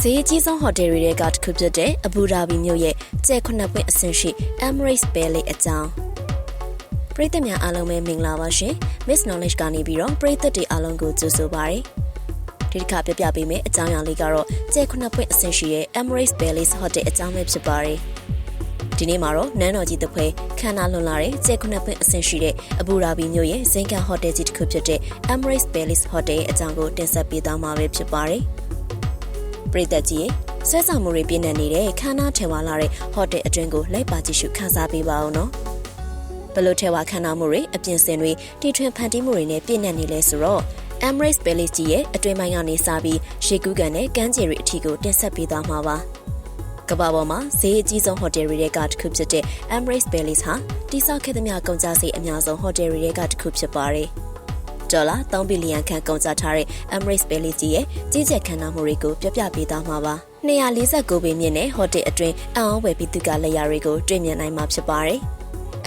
ဈေးအကြီးဆုံးဟိုတယ်တွေကတစ်ခုဖြစ်တဲ့အဘူဒါဘီမြို့ရဲ့ကျဲခုနှစ်ပွင့်အဆင့်ရှိ Emirates Palace အကြောင်းပရိသတ်များအားလုံးပဲမင်္ဂလာပါရှင် Miss Knowledge ကနေပြီးတော့ပရိသတ်တွေအားလုံးကိုကြိုဆိုပါရစေဒီတစ်ခါပြပြပေးမယ့်အကြောင်းအရာလေးကတော့ကျဲခုနှစ်ပွင့်အဆင့်ရှိတဲ့ Emirates Palace Hotel အကြောင်းပဲဖြစ်ပါတယ်ဒီနေ့မှာတော့နန်းတော်ကြီးတစ်ဖွဲခန္ဓာလွန်လာတဲ့ကျဲခုနှစ်ပွင့်အဆင့်ရှိတဲ့အဘူဒါဘီမြို့ရဲ့ဇင်ကန်ဟိုတယ်ကြီးတစ်ခုဖြစ်တဲ့ Emirates Palace Hotel ရဲ့အကြောင်းကိုတင်ဆက်ပေးသွားမှာပဲဖြစ်ပါတယ် ပရိသတ်ကြီးရဲ့ဆွဲဆောင်မှုတွေပြည့်နေနေတဲ့ခန္ဓာထဲဝါလာတဲ့ဟိုတယ်အတွင်းကိုလိုက်ပါကြည့်ရှုခန်းစားပေးပါအောင်နော်ဘလို့ထဲဝါခန္ဓာမှုတွေအပြင်စင်တွေတီထွင်ဖန်တီးမှုတွေနဲ့ပြည့်နေနေလဲဆိုတော့ Emirates Palace ကြီးရဲ့အတွင်းပိုင်းကနေစပြီးရှေကူးကန်နဲ့ကမ်းခြေတွေအထိကိုတင်ဆက်ပေးသွားမှာပါကမ္ဘာပေါ်မှာဈေးအကြီးဆုံးဟိုတယ်တွေကတစ်ခုဖြစ်တဲ့ Emirates Palace ဟာတိစောက်ခဲ့သမျှကုန်ကျစရိတ်အများဆုံးဟိုတယ်တွေကတစ်ခုဖြစ်ပါတယ် ဒေါ်လာ3ဘီလီယံခန့်ကုန်ကျထားတဲ့ Emirates Palace ကြီးရဲ့ကြီးကြပ်ခမ်းနားမှုတွေကိုပြပြပေးသွားမှာပါ249ပေမြင့်တဲ့ဟိုတယ်အတွင်းအံ့ဩဖွယ်ပြီးသူကလက်ရာတွေကိုတွေ့မြင်နိုင်မှာဖြစ်ပါတယ်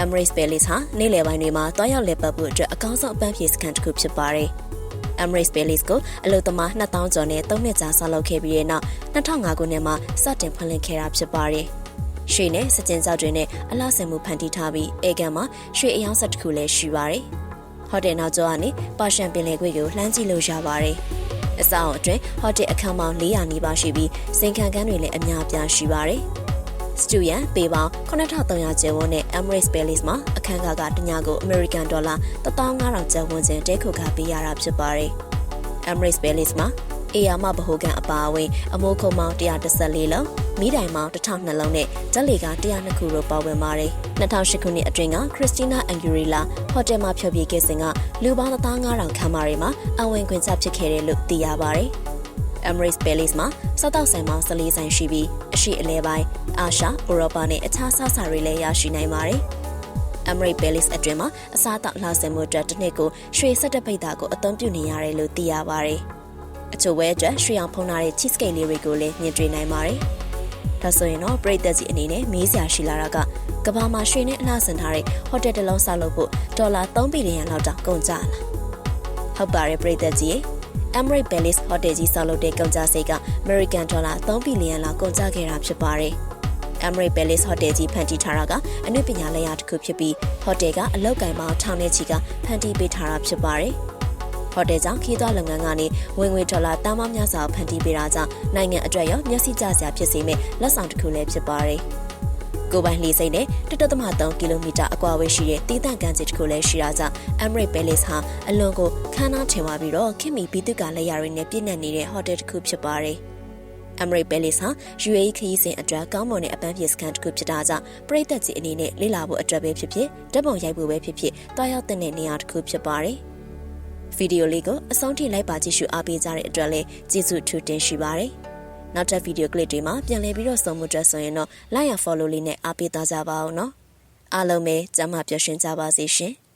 Emirates Palace ဟာနေ့လယ်ပိုင်းတွေမှာတွားရောက်လည်ပတ်ဖို့အတွက်အကောင်းဆုံးအပန်းဖြေစခန်းတစ်ခုဖြစ်ပါတယ်။ Emirates Palace ကိုအလုပ်သမား2000ကျော်နဲ့3နှစ်ကြာဆောက်လုပ်ခဲ့ပြီးတဲ့နောက်2005ခုနှစ်မှာစတင်ဖွင့်လှစ်ခဲ့တာဖြစ်ပါတယ်။ရွှေနဲ့စကြင်ကြောက်တွေနဲ့အလားစင်မှုဖန်တီးထားပြီးအေကန်မှာရွှေအယောင်ဆက်တစ်ခုလည်းရှိပါတယ်။ ဟိုတယ်နောက်ကျောကနေပါရှန်ပင်လယ်ကွေ့ကိုလှမ်းကြည့်လို့ရပါတယ်။အဆောက်အုံအတွင်းဟိုတယ်အခန်းပေါင်း400နီးပါးရှိပြီးစိန်ခံကန်းတွေလည်းအများအပြားရှိပါတယ်။စတူယန်ပေပေါင်း9300ကျပ်ဝန်းနဲ့ Emirates Palace မှာအခန်းကားကတညကို American Dollar 15000ကျပ်ဝန်းကျင်တဲခုခပေးရတာဖြစ်ပါတယ်။ Emirates Palace မှာ အေယာမဗဟိုကန်အပါအဝင်အမိုးခုံပေါင်း114လုံးမိတိုင်ပေါင်း1002လုံးနဲ့ဇက်လီက102ခုတို့ပါဝင်ပါတယ်2008ခုနှစ်အတွင်းကခရစ်စတီနာအန်ဂူရီလာဟိုတယ်မှာဖျော်ဖြေခဲ့စဉ်ကလူပေါင်း15000ခန်းမာတွေမှာအဝင်ခွင့်ချဖြစ်ခဲ့တယ်လို့သိရပါတယ် Emirates Palace မှာစောက်တောက်ဆိုင်ပေါင်း14ဆိုင်ရှိပြီးအရှိအလဲပိုင်းအာရှဥရောပနဲ့အခြားဆဆတွေလည်းရရှိနိုင်ပါတယ်။ Emirates Palace အတွင်းမှာအစားအသောက်လှဆင်မှုအတွက်တစ်နှစ်ကိုရွှေဆက်တပိတ်တာကိုအသုံးပြုနေရတယ်လို့သိရပါတယ်။ အချို့ဝဲအတွက်ရွှေအောင်ဖုံးထားတဲ့ cheesecake လေးတွေကိုလည်းမြင်တွေ့နိုင်ပါတယ်။ဒါဆိုရင်တော့ပြည်သက်ကြီးအနေနဲ့မေးစရာရှိလာတာကကဘာမှာရွှေနဲ့အလှဆင်ထားတဲ့ဟိုတယ်တစ်လုံးဆောက်လုပ်ဖို့ဒေါ်လာ3ဘီလီယံလောက်တောင်ကုန်ကြလား။ဟုတ်ပါတယ်ပြည်သက်ကြီး Emirates Palace Hotel ကြီးဆောက်လုပ်တဲ့ကုန်ကျစရိတ်က American Dollar 3ဘီလီယံလောက်ကုန်ကျခဲ့တာဖြစ်ပါတယ်။ Emirates Palace Hotel ကြီးဖန်တီးထားတာကအနုပညာလက်ရာတစ်ခုဖြစ်ပြီးဟိုတယ်ကအလောက်ကင်ပေါင်းထောင်နဲ့ချီကဖန်တီးပေးထားတာဖြစ်ပါတယ်။ ဟိုတယ်ကြောင့်ခီးသွွားလုပ်ငန်းကနေဝင်ငွေဒေါ်လာတန်ပေါင်းများစွာဖန်တီးပေးတာကြောင့်နိုင်ငံအတွက်ရောမျက်စိကျစရာဖြစ်စေမယ့်လက်ဆောင်တစ်ခုလည်းဖြစ်ပါတယ်။ကိုပိုင်လှေစိမ့်နဲ့1.3ကီလိုမီတာအကွာဝေးရှိတဲ့တီးတန့်ကန်စစ်တစ်ခုလည်းရှိတာကြောင့် Emirates Palace ဟာအလွန်ကိုခမ်းနားထင်သွားပြီးတော့ခင်မီဘီတုကလက်ရတွေနဲ့ပြည့်နှက်နေတဲ့ဟိုတယ်တစ်ခုဖြစ်ပါတယ်။ Emirates Palace ဟာ UAE ခရီးစဉ်အတွက်ကောင်းမွန်တဲ့အပန်းဖြေစခန်းတစ်ခုဖြစ်တာကြောင့်ပြည်သက်ကြီးအနေနဲ့လေ့လာဖို့အတွက်ပဲဖြစ်ဖြစ်ဓာတ်ပုံရိုက်ဖို့ပဲဖြစ်ဖြစ်တွားရောက်တဲ့နေရာတစ်ခုဖြစ်ပါတယ်။ ဗီဒီယိုလေးကိုအဆုံးထိလိုက်ပါကြည့်ရှုအားပေးကြတဲ့အတွက်လည်းကျေးဇူးထူးတင်ရှိပါတယ်။နောက်ထပ်ဗီဒီယိုကလစ်တွေမှာပြန်လည်ပြီးတော့စုံမှုတက်ဆိုရင်တော့ like ရ follow လေးနဲ့အားပေးသွားကြပါအောင်နော်အားလုံးပဲကျမ်းမာပျော်ရွှင်ကြပါစေရှင်။